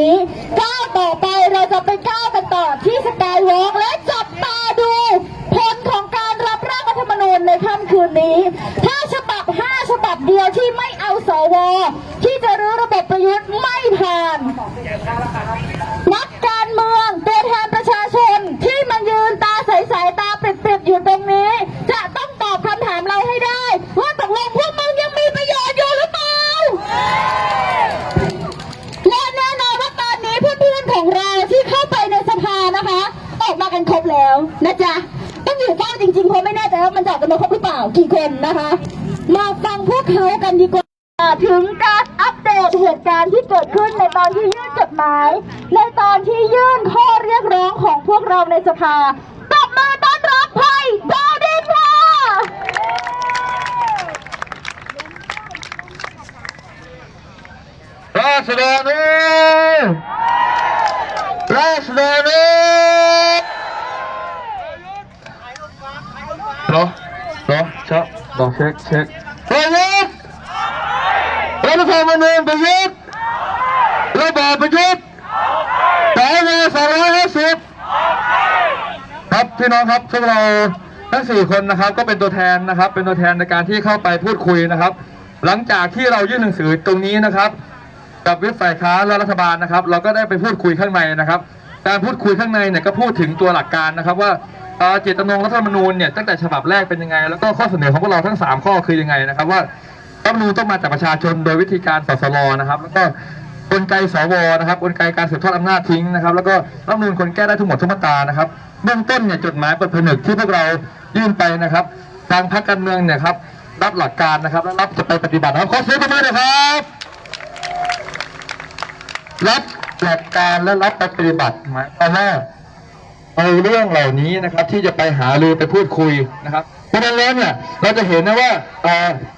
นี้ก้าวต่อไปเราจะไปก้าวกันต่อที่สกายวอล์กและจับตาดูผลของการรับร่างรัฐธรรมนูญในค่ำคืนนี้ ถ้าฉบับ 5 ฉบับเดียวที่ไม่เอาสว ที่จะรื้อระบบประยุทธ์ไม่ผ่าน กี่คนนะคะ มาฟังพวกเขากันดีกว่าถึงการอัปเดตเหตุการณ์ที่เกิดขึ้นในตอนที่ยื่นจดหมาย ในตอนที่ยื่นข้อเรียกร้องของพวกเราในสภาตบมือต้อนรับไผ่ดาวดินค่ะราษฎรนี่ราษฎรนี่รอรอ เช็ครอเช็คเช็คประยุทธ์รัฐธรรมนูญประยุทธ์ระบอบประยุทธ์สายมาสองร้อยห้าสิบครับพี่น้องครับพวกเราทั้งสี่คนนะครับก็เป็นตัวแทนนะครับ เป็นตัวแทนในการที่เข้าไปพูดคุยนะครับ หลังจากที่เรายื่นหนังสือตรงนี้นะครับ กับวิปฝ่ายค้านและรัฐบาลนะครับ เราก็ได้ไปพูดคุยข้างในนะครับ การพูดคุยข้างในเนี่ยก็พูดถึงตัวหลักการนะครับว่า เจตจำนงรัฐธรรมนูญเนี่ยตั้งแต่ฉบับแรกเป็นยังไง แล้วก็ข้อเสนอของพวกเราทั้ง 3 ข้อคือยังไงนะครับ ว่ารัฐธรรมนูญต้องมาจากประชาชนโดยวิธีการสสรนะครับ แล้วก็กลไกสวนะครับกลไกการสืบทอดอำนาจทิ้งนะครับ แล้วก็รัฐธรรมนูญคนแก้ได้ทุกหมดทุกมาตรานะครับเบื้องต้นเนี่ยจดหมายเปิดผนึกที่พวกเรายื่นไปนะครับ ทางพรรคการเมืองเนี่ยครับรับหลักการนะครับและรับจะไปปฏิบัตินะครับขอเสียงปรบมือหน่อยครับรับหลักการและรับไปปฏิบัติหมายความว่า เอาเรื่องเหล่านี้นะครับที่จะไปหารือไปพูดคุยนะครับเพราะฉะนั้นแล้วเนี่ยเราจะเห็นนะว่า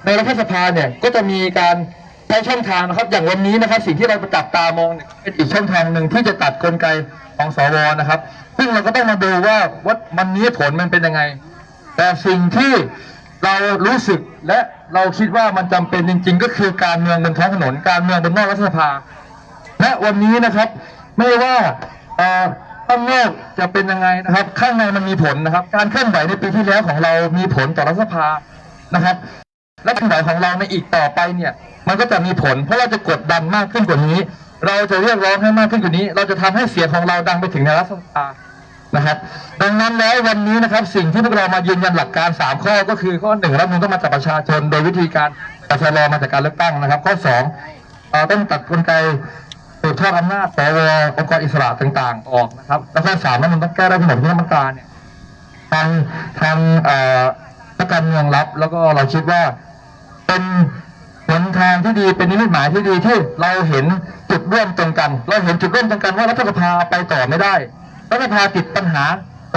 ในรัฐสภาเนี่ยก็จะมีการใช้ช่องทางนะครับ อย่างวันนี้นะครับ สิ่งที่เราจับตามองเป็นอีกช่องทางหนึ่งที่จะตัดกลไกของสวนะครับ ซึ่งเราก็ต้องมาดูว่าว่ามันนี้ผลมันเป็นยังไง แต่สิ่งที่เรารู้สึกและเราคิดว่ามันจำเป็นจริง ๆ ก็คือการเมืองบนท้องถนนการเมืองบนนอกรัฐสภา และวันนี้นะครับ ไม่ว่า ข้างนอกจะเป็นยังไงนะครับ ข้างในมันมีผลนะครับ การเคลื่อนไหวในปีที่แล้วของเรามีผลต่อรัฐสภานะครับ และการเคลื่อนไหวของเราในอีกต่อไปเนี่ย มันก็จะมีผล เพราะเราจะกดดันมากขึ้นกว่านี้ เราจะเรียกร้องให้มากขึ้นกว่านี้ เราจะทำให้เสียงของเราดังไปถึงในรัฐสภานะครับ ดังนั้นแล้ววันนี้นะครับ สิ่งที่พวกเรามายืนยันหลักการ 3 ข้อก็คือข้อหนึ่งรัฐธรรมนต้องมาจากประชาชน โดยวิธีการกสรมาจากการเลือกตั้งนะครับ ข้อสองเอ่อต้องตัดกลไก สืบทอดอำนาจสวองค์กรอิสระต่างๆ ออกนะครับ แล้วก็สามนั้นมันต้องแก้ได้ทั้งหมดที่มาตราเนี่ยทางทางนักการเมืองรับ แล้วก็เราคิดว่าเป็นหนทางที่ดีเป็นนิมิตหมายที่ดีที่เราเห็นจุดร่วมตรงกัน เราเห็นจุดร่วมตรงกันว่ารัฐสภาไปต่อไม่ได้ รัฐสภาติดปัญหา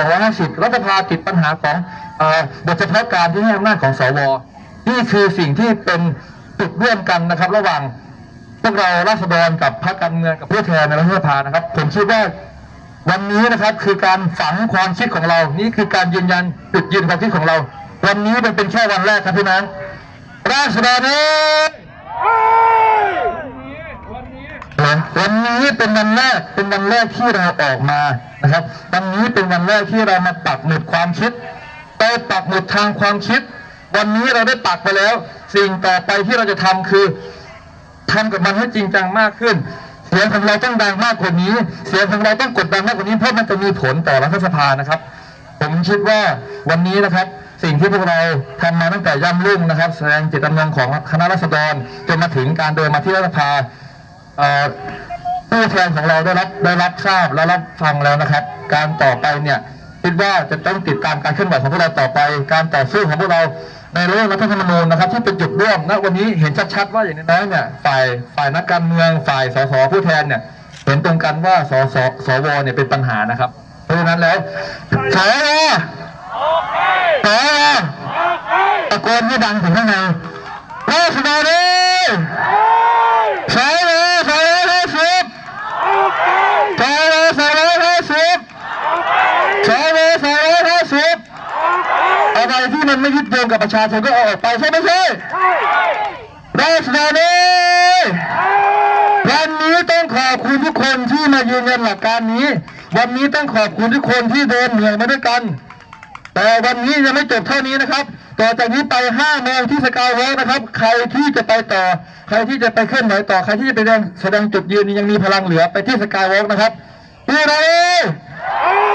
250รัฐสภาติดปัญหาของอบทเฉพาะการที่ให้อำนาจของสวนี่คือสิ่งที่เป็นจุดร่วมกันนะครับ ระหว่าง วกเราราษฎรกับพรรคการเมืองกับผู้แทนในรัฐสภานะครับ ผมคิดว่าวันนี้นะครับคือการฝังความคิดของเรา นี่คือการยืนยันจุดยืนความคิดของเรา วันนี้มันเป็นแค่วันแรกครับพี่น้องราษฎรนี่วันนี้เป็นวันแรกเป็นวันแรกที่เราออกมานะครับ วันนี้เป็นวันแรกที่เรามาปักหมุดความคิดไปปักหมุดทางความคิด วันนี้เราได้ปักไปแล้ว สิ่งต่อไปที่เราจะทำคือ ทำกับมันให้จริงจังมากขึ้น เสียงของเราต้องดังมากกว่านี้ เสียงของเราต้องกดดันมากกว่านี้เพราะมันจะมีผลต่อรัฐสภานะครับ ผมคิดว่าวันนี้นะครับสิ่งที่พวกเราทำมาตั้งแต่ย่ำรุ่งนะครับ แสดงเจตจำนงของคณะรัษฎรจนมาถึงการเดินมาที่รัฐสภาผู้แทนของเราได้รับได้รับทราบและรับฟังแล้วนะครับ การต่อไปเนี่ยคิดว่าจะต้องติดตามการเคลื่อนไหวของพวกเราต่อไป การต่อสู้ของพวกเรา ในเรื่องรัฐธรรมนูญนะครับที่เป็นจุดร่วมณวันนี้เห็นชัดๆว่าอย่างน้อยเนี่ยฝ่ายฝ่ายนักการเมืองฝ่ายสสผู้แทนเนี่ยเห็นตรงกันว่าสสสวเนี่ยเป็นปัญหานะครับ เพราะฉะนั้นแล้วสวสวตะโกนให้ดังถึงข้างในราษฎรเลยสวสวห้าสิบสวสวห้าสิบสวสวห้าสิบ อะไรที่มันไม่ยึดโยงกับประชาชนก็เอาออกไปใช่ไหมใช่ราษฎรเลยวันนี้ต้องขอบคุณทุกคนที่มายืนยันหลักการนี้ วันนี้ต้องขอบคุณทุกคนที่เดินเหนื่อยมาด้วยกัน แต่วันนี้ยังไม่จบเท่านี้นะครับ ต่อจากนี้ไป5โมงที่สกายวอล์กนะครับ ใครที่จะไปต่อ ใครที่จะไปเคลื่อนไหวต่อ ใครที่จะไปแสดงแสดงจุดยืนยังมีพลังเหลือไปที่สกายวอล์กนะครับพี่น้อง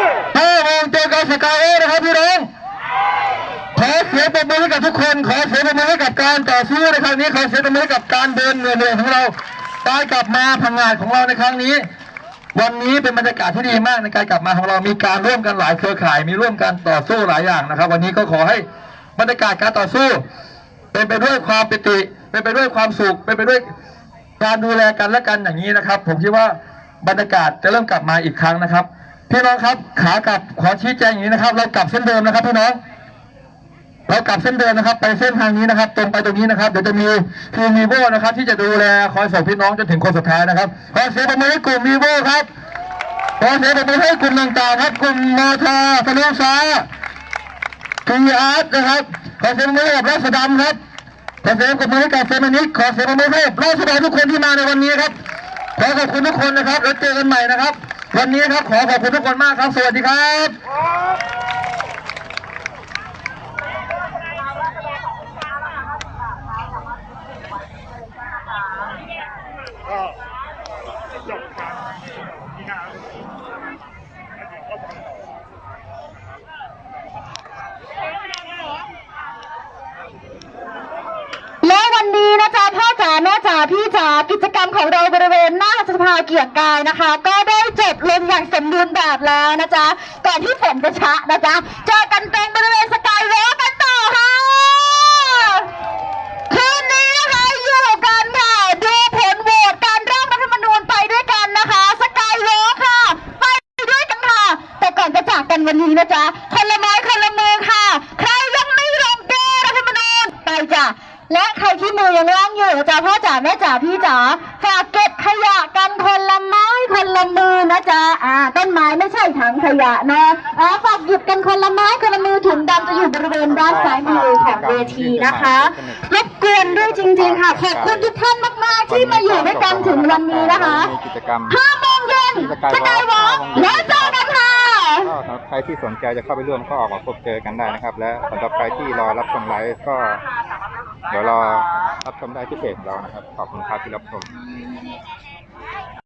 5โมงเจอกันสกายวอล์กนะครับพี่น้อง ขอเสียงปรบมือให้กับ ทุกคนขอเสียงปรบมือให้กับการต่อสู้ในครั้งนี้ขอเสียงปรบมือให้กับการเดินเหนื่อยๆของเราการกลับมาพังงาดของเราในครั้งนี้ วันนี้เป็นบรรยากาศที่ดีมากในการกลับมาของเรามีการร่วมกันหลายเครือข่าย มีร่วมกันต่อสู้หลายอย่างนะครับ วันนี้ก็ขอให้บรรยากาศการต่อสู้ เป็นไปด้วยความปิติเป็นไปด้วยความสุขเป็นไปด้วยการดูแลกันและกันอย่างนี้นะครับ ผมคิดว่าบรรยากาศจะเริ่มกลับมาอีกครั้งนะครับพี่น้องครับขากลับขอชี้แจงอย่างนี้นะครับ เรากลับเส้นเดิมนะครับพี่น้อง เรากลับเส้นเดินนะครับ ไปเส้นทางนี้นะครับ ตรงไปตรงนี้นะครับ เดี๋ยวจะมีทีมมีโบนะครับ ที่จะดูแลคอยส่งพี่น้องจนถึงคนสุดท้ายนะครับขอเสียงปรบมือให้กลุ่มมีโบครับขอเสียงปรบมือให้กลุ่มต่างๆครับกลุ่มมอทาทะลุฟ้าทีอาร์ตนะครับขอเสียงปรบมือให้กับราษฎรครับขอเสียงปรบมือให้กับเฟรมินิกขอเสียงปรบมือให้กับราษฎรทุกคนที่มาในวันนี้ครับขอขอบคุณทุกคนนะครับแล้วเจอกันใหม่นะครับ วันนี้ครับขอขอบคุณทุกคนมากครับ สวัสดีครับ และวันนี้นะจ๊ะพ่อจ๋าแม่จ๋าพี่จ๋ากิจกรรมของเราบริเวณหน้าเกียรติกายนะคะ ก็ได้จบลงอย่างสมบูรณ์แบบแล้วนะจ๊ะก่อนที่ฝนจะชะนะจ๊ะเจอกันเป็นบริเวณ นะจ๊ะอ่า ต้นไม้ไม่ใช่ถังขยะนะอ่าฝากหยิบกันคนละไม้คนละมือถุงดำจะอยู่บริเวณด้านซ้ายมือของเวทีนะคะรบกวนด้วยจริง ๆ ค่ะขอบคุณทุกท่านมากๆที่มาอยู่ด้วยกันถึงวันนี้นะคะมีกิจกรรมห้าโมงเย็นสกายวอล์กแล้วเจอกันค่ะก็สำหรับใครที่สนใจจะเข้าไปร่วมก็ออกมาพบเจอกันได้นะครับ และสำหรับใครที่รอรับชมไลฟ์ก็ เดี๋ยวรอรับชมได้ที่เพจเรานะครับ ขอบคุณครับที่รับชม